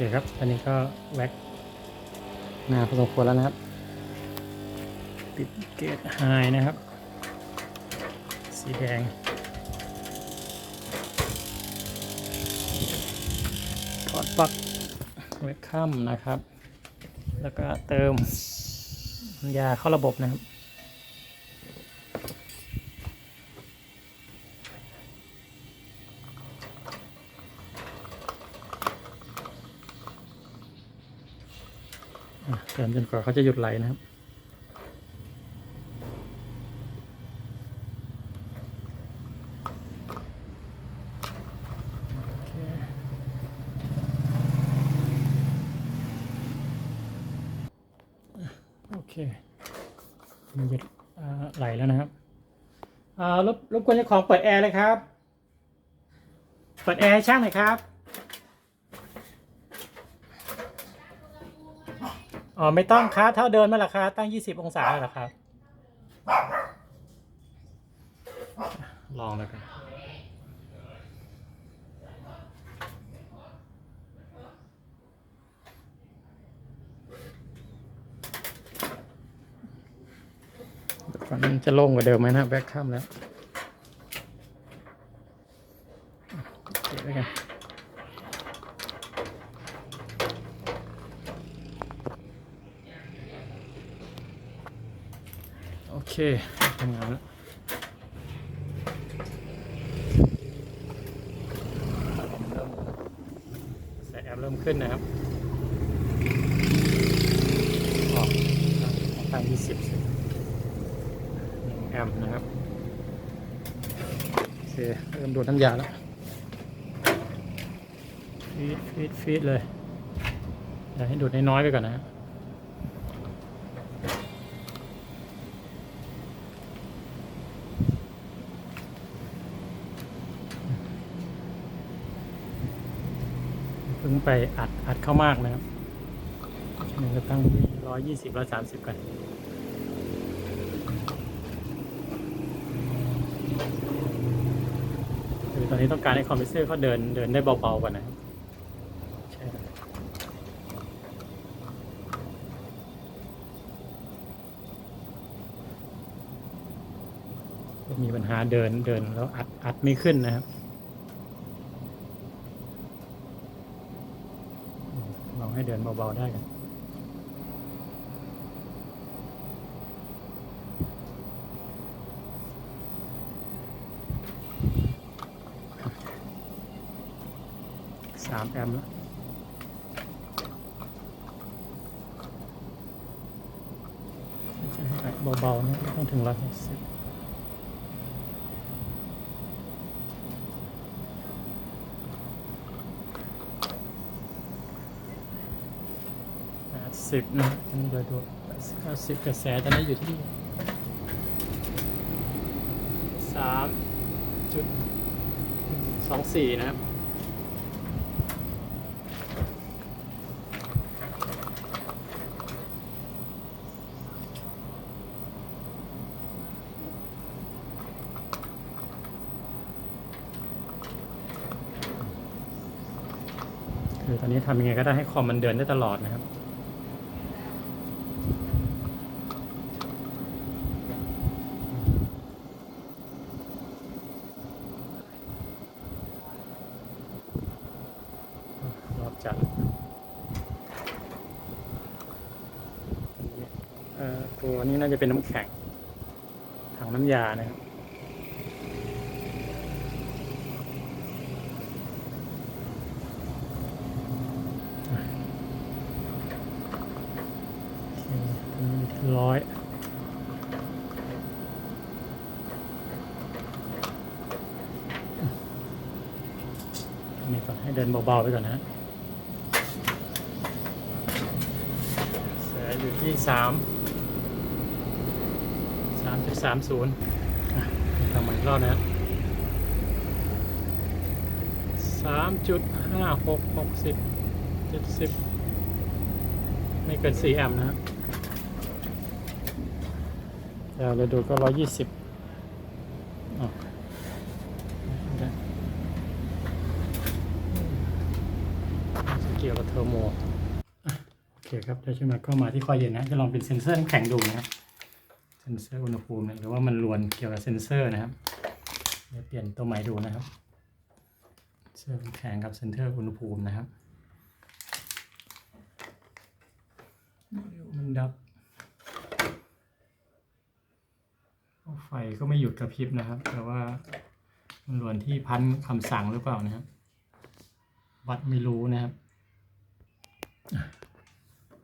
เคครับอันนี้ก็แว็กหนาพอสมควรแล้วนะครับ ติดเกตไฮนะครับ สีแดงถอดปลั๊กเวกคัมนะครับ แล้วก็เติมยาเข้าระบบนะครับ เติมจนกว่าเขาจะหยุดไหลนะครับโอเคมันหยุดไหลแล้วนะครับรบรบกวนเจ้าของเปิดแอร์เลยครับ เปิดแอร์ให้ช่างหน่อยครับ อ๋อไม่ต้องครับเท่าเดินมาละครับตั้ง20องศาเลยเหรอครับ ลองแล้วกันฝันจะโล่งกว่าเดิมไหมนะแบ็คข้ามแล้วเก็บไว้กัน โอเค ทำงานแล้วแสงแอปเริ่มขึ้นนะครับออกตั้งยี่สิบแอมนะครับ โอเค เริ่มดูดน้ำยาแล้ว ฟีดฟีดฟีดเลย เดี๋ยวให้ดูดน้อยๆไปก่อนนะครับ พิ่งไปอัดอัดเข้ามากนะครับหนึ่งก็ตั้งร้อยยี่สิบร้อยสามสิบกันคือตอนนี้ต้องการให้คอมพิวเตอร์เขาเดินเดินได้เบาๆก่อนนะใช่ครับมีปัญหาเดินเดินแล้วอัดอัดไม่ขึ้นนะครับ ลองให้เดิ นเบาๆได้กันสามแอมป์แล้วเบาๆนะไม่ต้องถึงร้อยหกสิบแปด สิบนะอันนี้เดี๋ยดูเก้าสิบกระแสตอนนี้อยู่ที่สามจุดสองสี่นะครับคือตอนนี้ทำยังไงก็ได้ให้คอมมันเดินได้ตลอดนะครับ รอบจัดเอ่อตัวนี้น่าจะเป็นน้ำแข็ง ถังน้ำยานะครับ ร้อยนี่ก่อนให้เดินเบาๆไปก่อนนะเสียอยู่ที่สามสามจุดสามศูนย์ทำใหม่รอบนะฮะสามจุดห้าหกหกสิบเจ็ดสิบไม่เกินสี่แอมป์นะครับ เดี๋ยวเราดูก็ร้อยยี่สิบเกี่ยวกับเทอร์โมอะโอเคครับเดี๋ยวช่วยมาก็มาที่คอยเย็นนะจะลองเป็นเซ็นเซอร์น้ำแข็งดูนะครับเซ็นเซอร์อุณหภูมินะหรือว่ามันรวนเกี่ยวกับเซ็นเซอร์นะครับเดี๋ยวเปลี่ยนตัวใหม่ดูนะครับเซนเซอร์น้ำแข็งกับเซ็นเซอร์อุณหภูมินะครับเดี๋ยวมันดับ ไฟก็ไม่หยุดกระพริบนะครับ แต่ว่ามันหลวนที่พันคำสั่งหรือเปล่านะครับ วัดไม่รู้นะครับ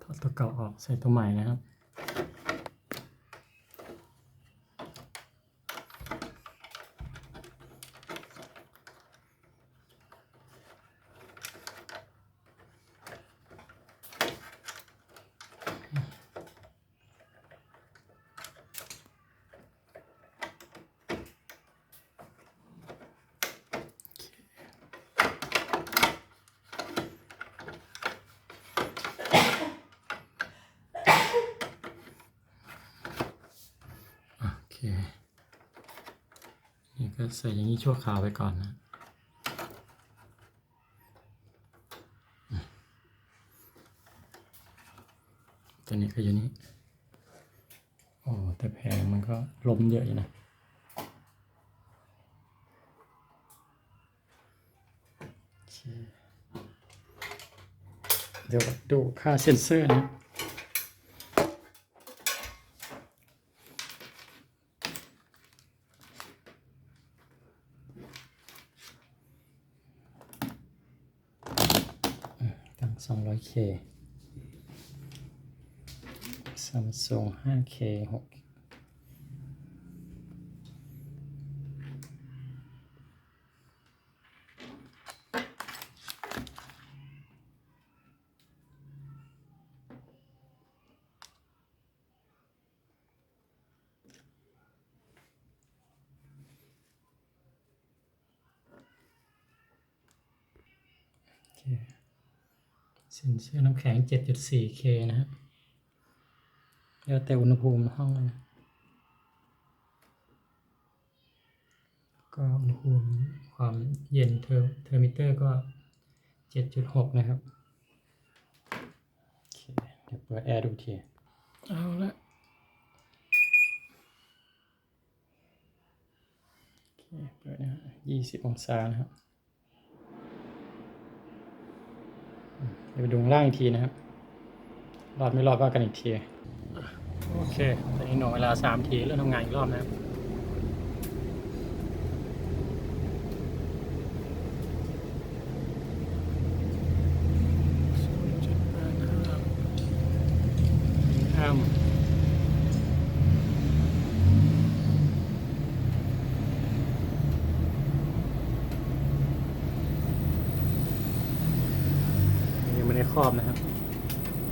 ถอดตัวเก่าออกใส่ตัวใหม่นะครับ นี่ก็ใส่อย่างนี้ชั่วคราวไปก่อนนะ ตัวนี้ก็อยู่นี่ โอ้ แต่แพงมันก็ล้มเยอะอยู่นะเคเดี๋ยวดูค่าเซ็นเซอร์นะ ตั้ง 200K Samsung 5K 6โอเค เซ็นเซอร์น้ำแข็ง 7.4K นะฮะแล้วแต่อุณหภูมิห้องเลยนะก็อุณหภูมิความเย็นเทอร์เทอร์มิเตอร์ก็ 7.6 นะครับโอเคเดี๋ยวเปิดแอร์ดูทีเอาละโอเคเปิดนะฮะ20องศานะครับ เดี๋ยวไปดูล่างอีกทีนะครับ รอดไม่รอดว่ากันอีกที โอเค ตอนนี้หน่วงเวลาสามทีเริ่มทำงานอีกรอบนะครับ อ้ำยังไม่ได้ครอบนะครับ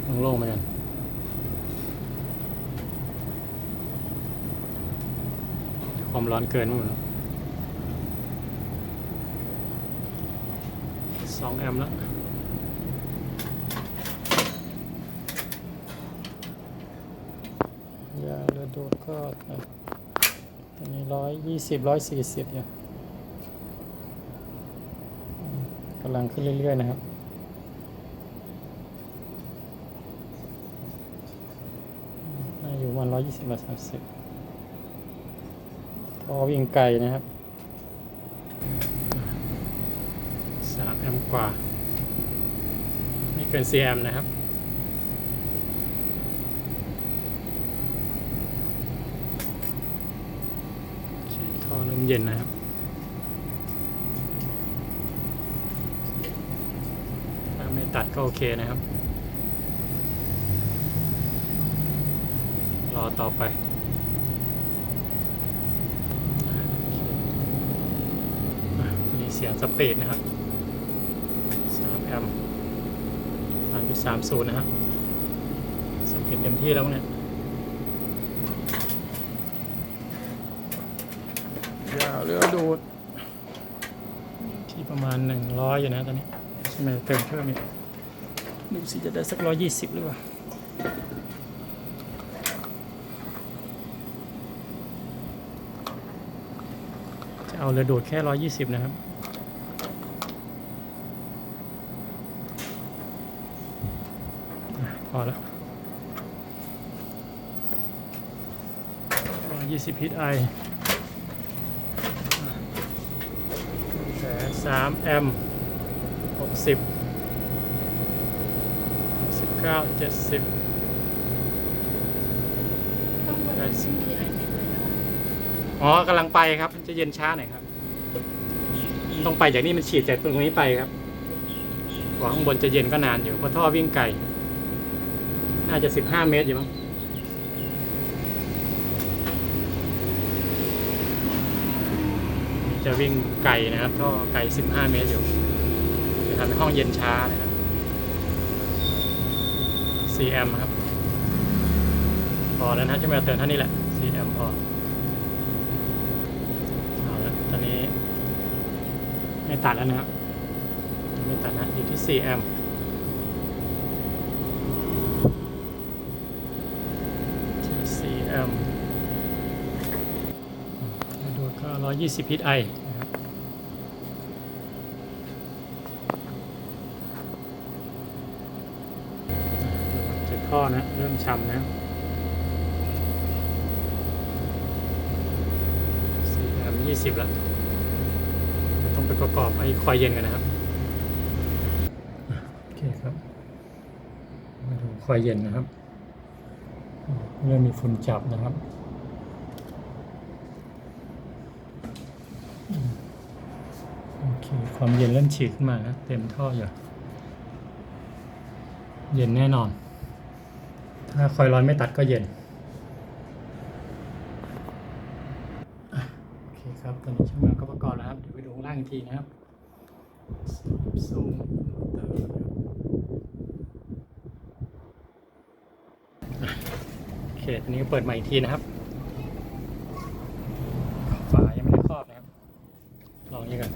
ต้องโล่งไปกันความ ร้อนเกินหมดแล้วสองแอมป์แล้วยาเรือดูดก็อะตอนนี้ร้อยยี่สิบร้อยสี่สิบอยู่กำลังขึ้นเรื่อย ๆ นะครับน่าอยู่วันร้อยยี่สิบร้อยสามสิบ พอวิ่งไกลนะครับสามแอมป์กว่า ไม่เกินสี่แอมป์นะครับใช้ท่อเริ่มเย็นนะครับถ้าไม่ตัดก็โอเคนะครับ รอต่อไปอะโอเคอะตัวนี้ เสียงสปีดนะครับ3แอมป์3.30 นะครับสปีดเต็มที่แล้วเนี่ยยาวเรือดูด ที่ประมาณหนึ่งร้อยอยู่นะตอนนี้ใช่ไหมเติมเพิ่มอีกดูสิจะได้สักร้อยยี่สิบหรือเปล่าจะเอาเรือดูดแค่ร้อยยี่สิบนะครับ พอ แล้วยี่สิบพิทไอแสสามแอมหกสิบสิบเก้าเจ็ดสิบต้องบนนั้นไม่มีไอติมเลยนะคะอ๋อกำลังไปครับมันจะเย็นช้าหน่อยครับ ต้องไปจากนี่มันฉีดจากตรงนี้ไปครับกว่าข้างบนจะเย็นก็นานอยู่เพราะท่อวิ่งไกล น่าจะสิบห้าเมตรอยู่มั้งจะวิ่งไกลนะครับท่อไกลสิบห้าเมตรอยู่จะทำให้ห้องเย็นช้านะครับ4แอมป์ครับ พอแล้วนะจะมาเติมเท่านี้แหละ4แอมป์พอเอาละตอนนี้ไม่ตัดแล้วนะครับไม่ตัดนะอยู่ที่ 4 แอมป์ที่ 4 แอมป์มาดูก็ 120พิทไอนะครับจุดท่อนะ เริ่มช้ำนะสี่แอมยี่สิบแล้วต้องไปประกอบไอ้คอยเย็นกันนะครับโอเคครับมาดูคอยเย็นนะครับ เริ่มมีฝุ่นจับนะครับอืมโอเความเย็นเริ่มฉีดขึ้นมานะเต็มท่ออยู่เย็นแน่นอน ถ้าคอยร้อนไม่ตัดก็เย็นโอเคครับตอนนี้ช่างแมวก็ประกอบแล้วครับ เดี๋ยวไปดูข้างล่างอีกทีนะครับซูมเตอร์โอเคตอนนี้เปิดใหม่อีกทีนะครับ ฝายังไม่ได้ครอบนะครับ ลองนี้กัน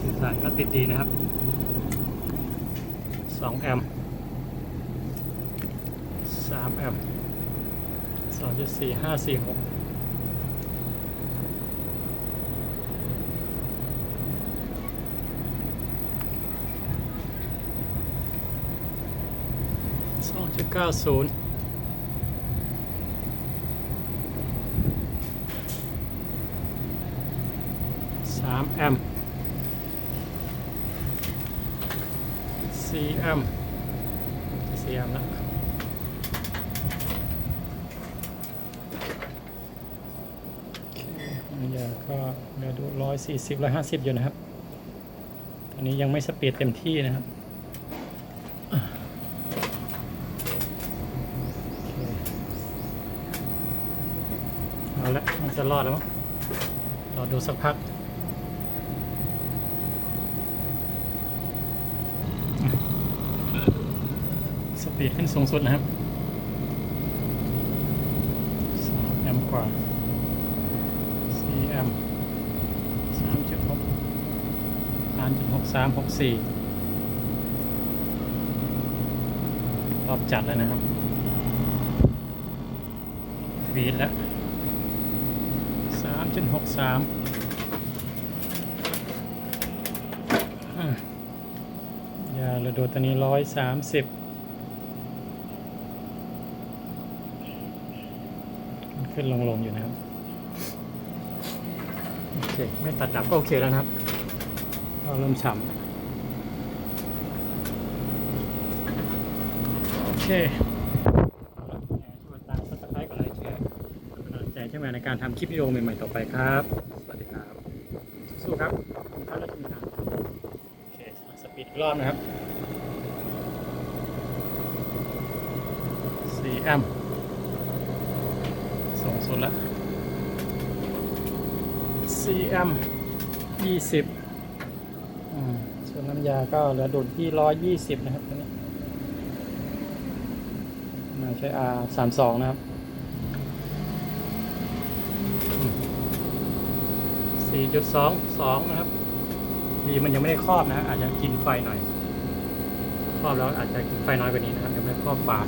สื่อสารก็ ติดดีนะครับ 2 แอมป์3แอมป์สองจุดสี่ห้าสี่หกสองจุดเก้าศูนย์สามแอมป์ สี่แอมป์สี่แอมป์แล้วน้ำยาก็เดี๋ยวดูร้อยสี่สิบร้อยห้าสิบอยู่นะครับ ตอนนี้ยังไม่สปีดเต็มที่นะครับเคเอาละมันจะรอดแล้วมั้งรอดูสักพักอะ ปีดขึ้นสูงสุดนะครับสามแอมป์กว่าสี่แอมสามจุดหกสามจุดหกสามหกสี่รอบจัดแล้วนะครับฟีดแล้วสามจุดหกสามยาระโดดตัวนี้ร้อยสามสิบ ขึ้นลงๆอยู่นะครับ โอเค ไม่ตัดดับก็โอเคแล้วนะครับ ก็เริ่มฉ่ำโอเคช่วยตามซับสไครต์ก่อนเลยเชื่อเป็นกำลังใจใช่ไหมในการทำคลิปวิดีโอใหม่ๆต่อไปครับ สวัสดีครับ สู้ครับ ขอบคุณครับและทีมงานโอเคสปีดอีกรอบนะครับ4แอมป์ สุดล้ว 4M 20อืมส่วนน้ำยาก็เหลือดุลที่ 120 นะครับตัวนี้มาใช้ R 32 นะครับอืม4.22 นะครับดีมันยังไม่ได้ครอบนะฮะอาจจะกินไฟหน่อย ครอบแล้วอาจจะกินไฟน้อยกว่านี้นะครับยังไม่ครอบฝา